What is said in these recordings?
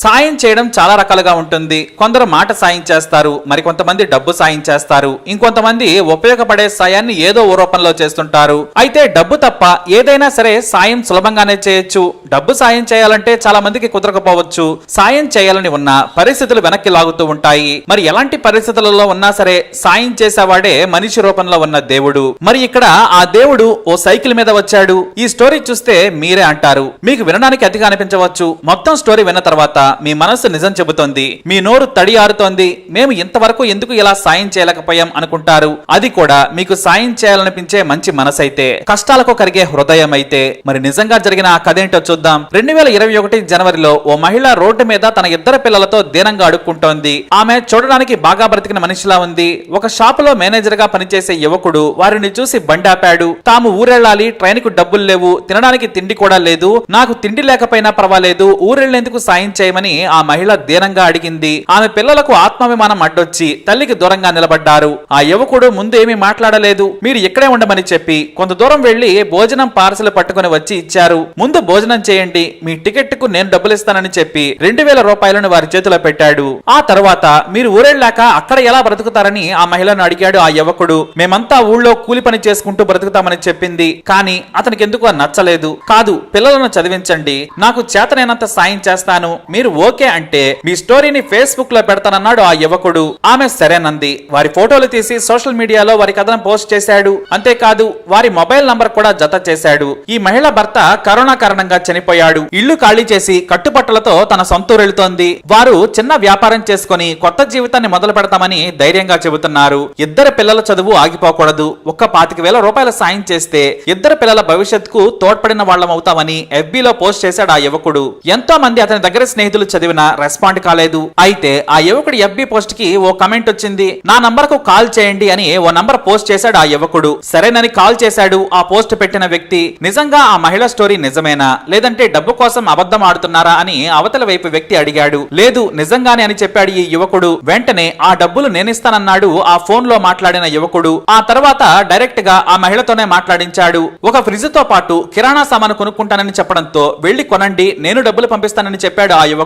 సాయం చేయడం చాలా రకాలుగా ఉంటుంది. కొందరు మాట సాయం చేస్తారు మరి కొంతమంది డబ్బు సాయం చేస్తారు. ఇంకొంతమంది ఉపయోగపడే సాయాన్ని ఏదో ఓ రూపంలో చేస్తుంటారు. అయితే డబ్బు తప్ప ఏదైనా సరే సాయం సులభంగానే చేయొచ్చు. డబ్బు సాయం చేయాలంటే చాలా మందికి కుదరకపోవచ్చు. సాయం చేయాలని ఉన్న పరిస్థితులు వెనక్కి లాగుతూ ఉంటాయి. మరి ఎలాంటి పరిస్థితులలో ఉన్నా సరే సాయం చేసేవాడే మనిషి రూపంలో ఉన్న దేవుడు. మరి ఇక్కడ ఆ దేవుడు ఓ సైకిల్ మీద వచ్చాడు. ఈ స్టోరీ చూస్తే మీరే అంటారు. మీకు వినడానికి అతిగా అనిపించవచ్చు. మొత్తం స్టోరీ విన్న తర్వాత మీ మనసు నిజం చెబుతోంది మీ నోరు తడి ఆరుతోంది మేము ఇంతవరకు ఎందుకు ఇలా సాయం చేయలేకపోయాం అనుకుంటారు? అది కూడా మీకు సాయం చేయాలనిపించే మంచి మనసైతే కష్టాలకు కరిగే హృదయం అయితే మరి నిజంగా జరిగిన ఆ కథ ఏంటో చూద్దాం. రెండు వేల ఇరవై ఒకటి జనవరిలో ఓ మహిళ రోడ్డు మీద తన ఇద్దరు పిల్లలతో దీనంగా అడుక్కుంటోంది. ఆమె చూడడానికి బాగా బ్రతికిన మనిషిలా ఉంది. ఒక షాపులో మేనేజర్గా పనిచేసే యువకుడు వారిని చూసి బండి ఆపాడు తాము ఊరెళ్ళాలి ట్రైన్కు డబ్బులు లేవు తినడానికి తిండి కూడా లేదు నాకు తిండి లేకపోయినా పర్వాలేదు ఊరెళ్ళేందుకు సాయం చేయమని ఆ మహిళ దీనంగా అడిగింది. ఆమె పిల్లలకు ఆత్మాభిమానం అడ్డొచ్చి తల్లికి దూరంగా నిలబడ్డారు. ఆ యువకుడు ముందు మాట్లాడలేదు. మీరు ఇక్కడే ఉండమని చెప్పి కొంత దూరం వెళ్ళి భోజనం పార్సల్ పట్టుకుని వచ్చి ఇచ్చారు. ముందు భోజనం చేయండి. మీ టికెట్కు నేను డబ్బులు ఇస్తానని చెప్పి రెండు వేల రూపాయలను వారి చేతిలో పెట్టాడు. ఆ తర్వాత మీరు ఊరెళ్ళాక అక్కడ ఎలా బ్రతుకుతారని ఆ మహిళను అడిగాడు ఆ యువకుడు. మేమంతా ఊళ్ళో కూలి పని చేసుకుంటూ బ్రతుకుతామని చెప్పింది. కానీ అతనికి ఎందుకు నచ్చలేదు. కాదు పిల్లలను చదివించండి. నాకు చేతనైనంత సాయం చేస్తాను. మీరు ఓకే అంటే మీ స్టోరీని ఫేస్బుక్లో పెడతానన్నాడు ఆ యువకుడు. ఆమె సరేనంది వారి ఫోటోలు తీసి సోషల్ మీడియాలో వారి కథను పోస్ట్ చేశాడు. అంతేకాదు వారి మొబైల్ నంబర్ కూడా జత చేశాడు. ఈ మహిళ భర్త కరోనా కారణంగా చనిపోయాడు. ఇల్లు ఖాళీ చేసి కట్టుబట్టలతో తన సొంతూరు వెళుతోంది. వారు చిన్న వ్యాపారం చేసుకుని కొత్త జీవితాన్ని మొదలు పెడతామని ధైర్యంగా చెబుతున్నారు. ఇద్దరు పిల్లల చదువు ఆగిపోకూడదు. ఒక్క పాతిక వేల రూపాయల సాయం చేస్తే ఇద్దరు పిల్లల భవిష్యత్తుకు తోడ్పడిన వాళ్ళం అవుతామని FB లో పోస్ట్ చేశాడు ఆ యువకుడు. ఎంతో మంది అతని దగ్గర స్నేహితులు చదివినా రెస్పాండ్ కాలేదు. అయితే ఆ యువకుడి ఎఫ్బి పోస్ట్కి ఓ కమెంట్ వచ్చింది. నా నంబర్కు కాల్ చేయండి అని ఓ నంబర్ పోస్ట్ చేశాడు ఆ యువకుడు. సరేనని కాల్ చేశాడు. ఆ పోస్ట్ పెట్టిన వ్యక్తి నిజంగా ఆ మహిళ స్టోరీ నిజమేనా? లేదంటే డబ్బు కోసం అబద్ధం ఆడుతున్నారా? అని అవతల వైపు వ్యక్తి అడిగాడు. లేదు నిజంగానే అని చెప్పాడు ఈ యువకుడు. వెంటనే ఆ డబ్బులు నేనిస్తానన్నాడు ఆ ఫోన్లో మాట్లాడిన యువకుడు. ఆ తర్వాత డైరెక్ట్గా ఆ మహిళతోనే మాట్లాడించాడు. ఒక ఫ్రిడ్జ్తో పాటు కిరాణా సామాను కొనుక్కుంటానని చెప్పడంతో వెళ్ళి కొనండి నేను డబ్బులు పంపిస్తానని చెప్పాడు ఆ యువకుడు.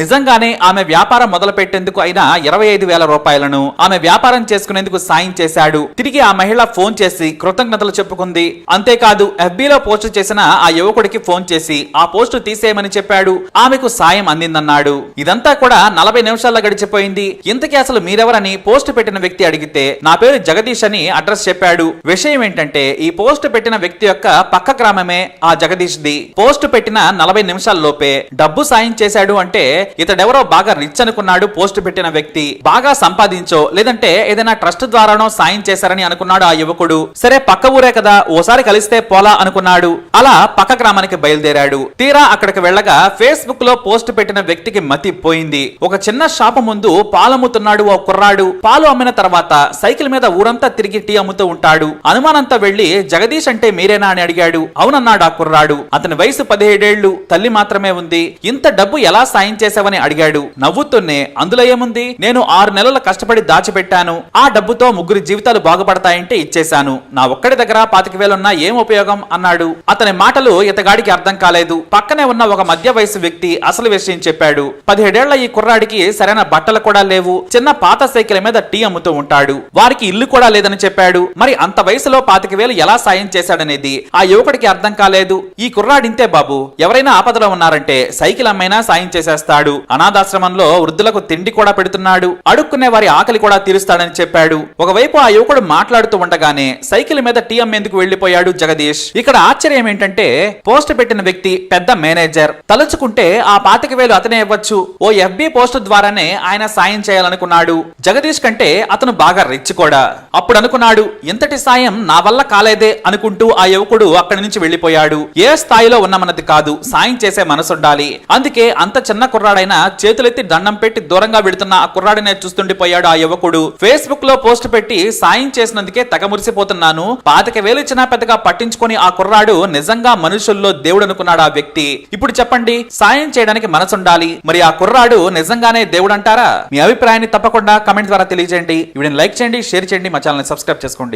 నిజంగానే ఆమె వ్యాపారం మొదలు పెట్టేందుకు అయిన ఇరవై ఐదు వేల రూపాయలను ఆమె వ్యాపారం చేసుకునేందుకు సాయం చేశాడు. తిరిగి ఆ మహిళ ఫోన్ చేసి కృతజ్ఞతలు చెప్పుకుంది. అంతేకాదు FB లో పోస్ట్ చేసిన ఆ యువకుడికి ఫోన్ చేసి ఆ పోస్టు తీసేయమని చెప్పాడు. ఆమెకు సాయం అందిందన్నాడు. ఇదంతా కూడా నలభై నిమిషాల్లో గడిచిపోయింది. ఇంతకీ అసలు మీరెవరని పోస్ట్ పెట్టిన వ్యక్తి అడిగితే నా పేరు జగదీష్ అని అడ్రస్ చెప్పాడు. విషయం ఏంటంటే ఈ పోస్ట్ పెట్టిన వ్యక్తి యొక్క పక్క గ్రామమే ఆ జగదీష్ ది పోస్ట్ పెట్టిన నలభై నిమిషాల లోపే డబ్బు సాయం చేశాడు అంటే ఇతడెవరో బాగా రిచ్ అనుకున్నాడు పోస్ట్ పెట్టిన వ్యక్తి. బాగా సంపాదించో లేదంటే ఏదైనా ట్రస్ట్ ద్వారానో సాయం చేశారని అనుకున్నాడు ఆ యువకుడు. సరే పక్క ఊరే కదా ఓసారి కలిస్తే పోలా అనుకున్నాడు. అలా పక్క గ్రామానికి బయలుదేరాడు. తీరా అక్కడికి వెళ్ళగా ఫేస్బుక్లో పోస్ట్ పెట్టిన వ్యక్తికి మతి పోయింది. ఒక చిన్న షాపు ముందు పాలమ్ముతున్నాడు ఓ కుర్రాడు. పాలు అమ్మిన తర్వాత సైకిల్ మీద ఊరంతా తిరిగి టీ అమ్ముతూ ఉంటాడు. అనుమానంతో వెళ్ళి జగదీష్ అంటే మీరేనా? అని అడిగాడు. అవునన్నాడు ఆ కుర్రాడు. అతని వయసు పదిహేడేళ్ళు తల్లి మాత్రమే ఉంది. ఇంత డబ్బు ఎలా సాయం చేశావని అడిగాడు. నవ్వుతూనే అందులో ఏముంది? నేను ఆరు నెలల కష్టపడి దాచిపెట్టాను. ఆ డబ్బుతో ముగ్గురి జీవితాలు బాగుపడతాయంటే ఇచ్చేశాను. నా ఒక్కడి దగ్గర పాతిక వేలున్నా ఏం ఉపయోగం? అన్నాడు. అతని మాటలు ఇతగాడికి అర్థం కాలేదు. పక్కనే ఉన్న ఒక మధ్య వయసు వ్యక్తి అసలు విషయం చెప్పాడు. పదిహేడేళ్ళ ఈ కుర్రాడికి సరైన బట్టలు కూడా లేవు. చిన్న పాత సైకిల్ మీద టీ అమ్ముతూ ఉంటాడు. వారికి ఇల్లు కూడా లేదని చెప్పాడు. మరి అంత వయసులో పాతిక వేలు ఎలా సాయం చేశాడనేది ఆ యువకుడికి అర్థం కాలేదు. ఈ కుర్రాడింతే బాబు ఎవరైనా ఆపదలో ఉన్నారంటే సైకిల్ అమ్మైనా సాయం చేసేస్తాడు. అనాథాశ్రమంలో వృద్ధులకు తిండి కూడా పెడుతున్నాడు. అడుక్కునే వారి ఆకలి కూడా తీరుస్తాడని చెప్పాడు. ఒకవైపు ఆ యువకుడు మాట్లాడుతూ ఉండగానే సైకిల్ మీద టీ అమ్మేందుకు వెళ్ళిపోయాడు జగదీష్. ఇక్కడ ఆశ్చర్యం ఏంటంటే పోస్ట్ పెట్టిన వ్యక్తి పెద్ద మేనేజర్. తలుచుకుంటే ఆ పాతిక వేలు అతనే ఇవ్వచ్చు. ఓ ఎఫ్బి పోస్ట్ ద్వారానే ఆయన సాయం చేయాలనుకున్నాడు. జగదీష్ కంటే అతను బాగా రిచ్ కూడా. అప్పుడు అనుకున్నాడు ఇంతటి సాయం నా వల్ల కాలేదే అనుకుంటూ ఆ యువకుడు అక్కడి నుంచి వెళ్ళిపోయాడు ఏ స్థాయిలో ఉన్నామన్నది కాదు సాయం చేసే మనసుండాలి. అందుకే అంత చిన్న కుర్రాడైనా చేతులెత్తి దండం పెట్టి దూరంగా విడుతున్న ఆ కుర్రాడినే చూస్తుండిపోయాడు ఆ యువకుడు. ఫేస్బుక్లో పోస్ట్ పెట్టి సాయం చేసినందుకే తెగ మురిసిపోతున్నాను. పాతిక వేలు ఇచ్చినా పెద్దగా పట్టించుకొని ఆ కుర్రాడు నిజంగా మనుషుల్లో దేవుడు అనుకున్నాడు ఆ వ్యక్తి. ఇప్పుడు చెప్పండి సాయం చేయడానికి మనసుండాలి. మరి ఆ కుర్రాడు నిజంగానే దేవుడు అంటారా మీ అభిప్రాయాన్ని తప్పకుండా కమెంట్ ద్వారా తెలియజేయండి. వీడిని లైక్ చేయండి షేర్ చేయండి మా ఛానల్ సబ్స్క్రైబ్ చేసుకోండి.